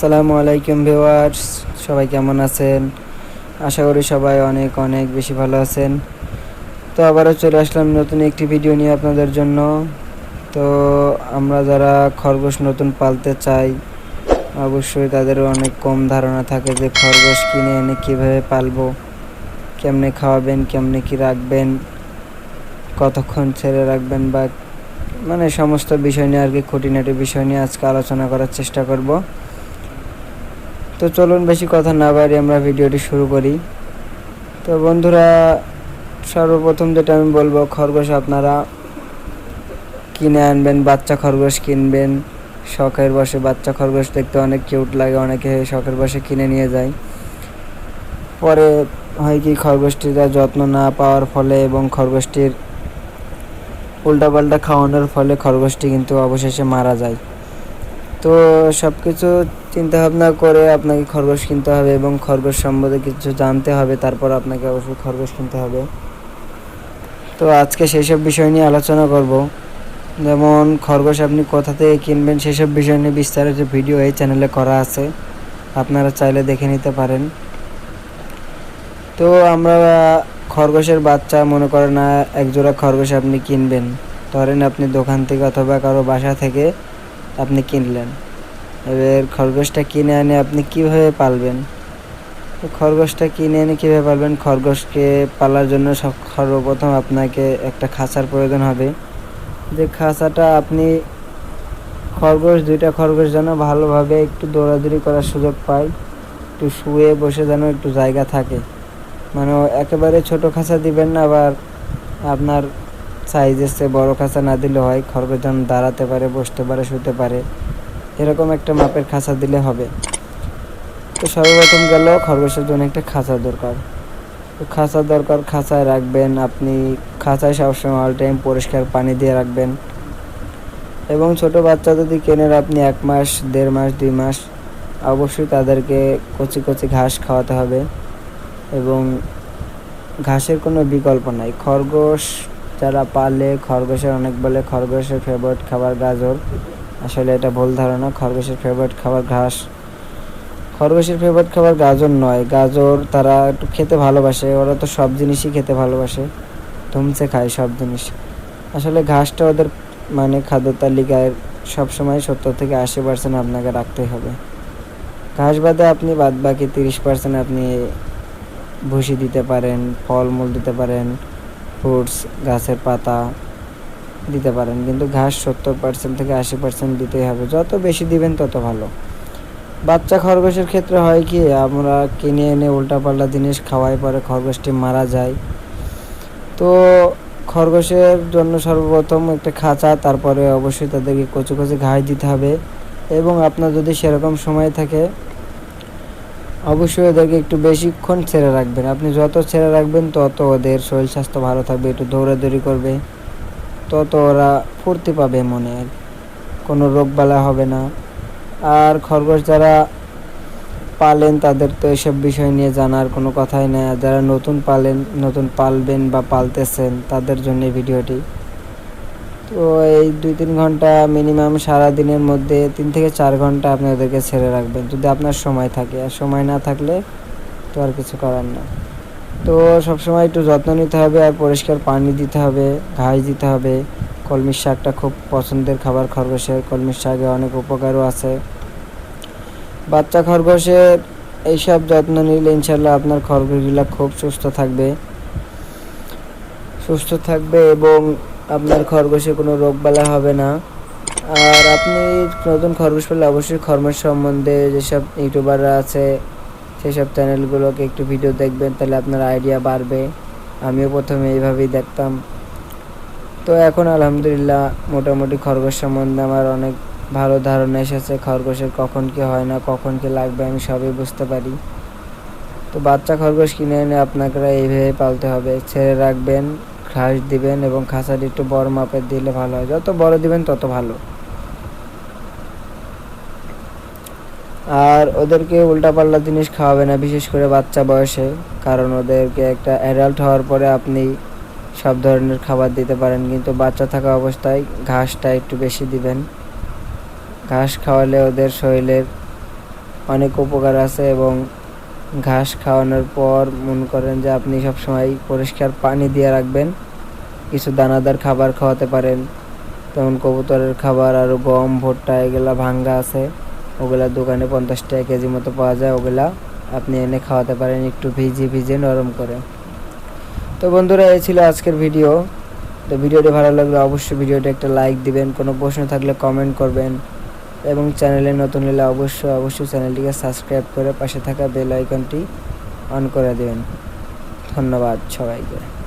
আসসালামু আলাইকুম ভিউয়ার্স, সবাই কেমন আছেন? আশা করি সবাই অনেক অনেক বেশি ভালো আছেন। তো আবারও চলে আসলাম নতুন একটি ভিডিও নিয়ে আপনাদের জন্য। তো আমরা যারা খরগোশ নতুন পালতে চাই, অবশ্যই তাদের অনেক কম ধারণা থাকে যে খরগোশ কিনে এনে কীভাবে পালবো, কেমনে খাওয়াবেন, কেমনে কি রাখবেন, কতক্ষণ ছেড়ে রাখবেন বা মানে সমস্ত বিষয় নিয়ে আর কি খুঁটিনাটি বিষয় নিয়ে আজকে আলোচনা করার চেষ্টা করব। তো চলুন বেশি কথা না বাড়ি আমরা ভিডিওটি শুরু করি। তো বন্ধুরা, সর্বপ্রথম যেটা আমি বলব, খরগোশ আপনারা কিনে আনবেন, বাচ্চা খরগোশ কিনবেন। শখের বসে বাচ্চা খরগোশ দেখতে অনেক কিউট লাগে, অনেকে শখের বসে কিনে নিয়ে যায়। পরে হয় কি, খরগোশটির যত্ন না পাওয়ার ফলে এবং খরগোশটির উল্টাপাল্টা খাওয়ানোর ফলে খরগোশটি কিন্তু অবশেষে মারা যায়। তো সব কিছু চিন্তা ভাবনা করে আপনাকে খরগোশ কিনতে হবে এবং খরগোশ সম্বন্ধে কিছু জানতে হবে, তারপর আপনাকে অবশ্যই খরগোশ কিনতে হবে। তো আজকে সেই সব বিষয় নিয়ে আলোচনা করব। যেমন, খরগোশ আপনি কোথা থেকে কিনবেন সেসব বিষয় নিয়ে বিস্তারিত ভিডিও এই চ্যানেলে করা আছে। আপনারা চাইলে দেখে নিতে পারেন। তো আমরা খরগোশের বাচ্চা মনে করেন না একজোড়া খরগোশ আপনি কিনবেন। ধরেন আপনি দোকান থেকে অথবা কারও বাসা থেকে আপনি কিনলেন। এবার খরগোশটা কিনে এনে আপনি কীভাবে পালবেন? খরগোশটা কিনে এনে কীভাবে পালবেন? খরগোশকে পালার জন্য সব সর্বপ্রথম আপনাকে একটা খাঁচার প্রয়োজন হবে। যে খাঁচাটা আপনি খরগোশ, দুইটা খরগোশ যেন ভালোভাবে একটু দৌড়াদৌড়ি করার সুযোগ পায়, একটু শুয়ে বসে যেন একটু জায়গা থাকে। মানে একেবারে ছোট খাঁচা দিবেন না, আবার আপনার সাইজের চেয়ে বড় খাঁচা না দিলে হয় খরগোশ যেন দাঁড়াতে পারে, বসতে পারে, শুতে পারে। এরকম একটা মাপের খাঁচা দিলে হবে। তো সর্বপ্রথম গেল খরগোশের জন্য একটা খাঁচা দরকার। তো খাঁচা দরকার, খাঁচায় রাখবেন আপনি। খাঁচায় সবসময় অল টাইম পরিষ্কার পানি দিয়ে রাখবেন। এবং ছোট বাচ্চা যদি কেনেন আপনি এক মাস, দেড় মাস, দুই মাস, অবশ্যই তাদেরকে কচি কচি ঘাস খাওয়াতে হবে। এবং ঘাসের কোনো বিকল্প নাই। খরগোশ যারা পালে খরগোশের অনেক বলে খরগোশের ফেভারিট খাবার গাজর। আসলে এটা ভুল ধারণা, খরগোশের ফেভারিট খাবার ঘাস। খরগোশের ফেভারিট খাবার গাজর নয়। গাজর তারা একটু খেতে ভালোবাসে, ওরা তো সব জিনিসই খেতে ভালোবাসে। ধুমছে খায় সব জিনিস। আসলে ঘাসটা ওদের মানে খাদ্য তালিকায় সবসময় সত্তর থেকে আশি পার্সেন্ট আপনাকে রাখতেই হবে। ঘাস বাদে আপনি বাদ বাকি তিরিশ পার্সেন্ট আপনি ভুসি দিতে পারেন, ফলমূল দিতে পারেন। ফ্রুটস গাছের পাতা দিতে পারেন। কিন্তু ঘাস সত্তর পার্সেন্ট থেকে আশি পার্সেন্ট দিতেই হবে। যত বেশি দিবেন তত ভালো। বাচ্চা খরগোশের ক্ষেত্রে হয় কি, আমরা কিনে এনে উল্টাপাল্টা জিনিস খাওয়াই, পরে খরগোশটি মারা যায়। তো খরগোশের জন্য সর্বপ্রথম একটা খাঁচা, তারপরে অবশ্যই তাদেরকে কচু কচু ঘাস দিতে হবে। এবং আপনার যদি সেরকম সময় থাকে অবশ্যই ওদেরকে একটু বেশিক্ষণ ছেড়ে রাখবেন। আপনি যত ছেড়ে রাখবেন, তত ওদের শরীর স্বাস্থ্য ভালো থাকবে, একটু দৌড়াদৌড়ি করবে। তত ওরা ফুর্তি পাবে মনে কোনো রোগবালা হবে না। আর খরগোশ যারা পালেন, তাদের তো এসব বিষয় নিয়ে জানার কোনো কথাই নেই। আর যারা নতুন পালেন, নতুন পালবেন বা পালতেছেন, তাদের জন্য ভিডিওটি তো এই দুই তিন ঘণ্টা মিনিমাম সারা দিনের মধ্যে তিন থেকে চার ঘণ্টা আপনি ওদেরকে ছেড়ে রাখবেন, যদি আপনার সময় থাকে। আর সময় না থাকলে তো আর কিছু করার না। তো সবসময় একটু যত্ন নিতে হবে, আর পরিষ্কার পানি দিতে হবে, ঘাস দিতে হবে। কলমির শাকটা খুব পছন্দের খাবার খরগোশের। কলমির শাকে অনেক উপকারও আছে। বাচ্চা খরগোশের এইসব যত্ন নিলে ইনশাল্লাহ আপনার খরগোশগুলো খুব সুস্থ থাকবে। সুস্থ থাকবে এবং আপনার খরগোশে কোনো রোগবালা হবে না। আর আপনি নতুন খরগোশ পেলে অবশ্যই খরগোশ সম্বন্ধে যেসব ইউটিউবাররা আছে, সেসব চ্যানেলগুলোকে একটু ভিডিও দেখবেন, তাহলে আপনার আইডিয়া বাড়বে। আমিও প্রথমে এইভাবেই দেখতাম। তো এখন আলহামদুলিল্লাহ মোটামুটি খরগোশ সম্বন্ধে আমার অনেক ভালো ধারণা এসেছে খরগোশের কখন কি হয় না, কখন কি লাগবে, আমি সবই বুঝতে পারি। তো বাচ্চা খরগোশ কিনে এনে আপনাকে এইভাবে পালতে হবে, ছেড়ে রাখবেন ঘাস দিবেন এবং খাঁচাটি একটু বড় মাপের দিলে ভালো হয়। যত বড় দিবেন তত ভালো। আর ওদেরকে উল্টাপাল্টা জিনিস খাওয়াবে না, বিশেষ করে বাচ্চা বয়সে। কারণ ওদেরকে একটা অ্যাডাল্ট হওয়ার পরে আপনি সব ধরনের খাবার দিতে পারেন, কিন্তু বাচ্চা থাকা অবস্থায় ঘাসটা একটু বেশি দিবেন। ঘাস খাওয়ালে ওদের শরীরের অনেক উপকার আছে এবং ঘাস খাওয়ানোর পর মনে করেন যে আপনি সবসময় পরিষ্কার পানি দিয়ে রাখবেন। কিছু দানাদার খাবার খাওয়াতে পারেন। যেমন কবুতরের খাবার আর গম, ভুট্টা এগুলা ভাঙ্গা আছে। ওগুলা দোকানে পঞ্চাশ টাকা কেজি মতো পাওয়া যায়। ওগুলা আপনি এনে খাওয়াতে পারেন একটু ভিজে ভিজে নরম করে। তো বন্ধুরা, এই ছিল আজকের ভিডিও। তো ভিডিওটি ভালো লাগলে অবশ্যই ভিডিওটি একটা লাইক দিবেন। কোনো প্রশ্ন থাকলে কমেন্ট করবেন। এবং চ্যানেলে নতুন হলে অবশ্যই অবশ্যই চ্যানেলটিকে সাবস্ক্রাইব করে পাশে থাকা বেল আইকনটি অন করে দেবেন। ধন্যবাদ সবাইকে।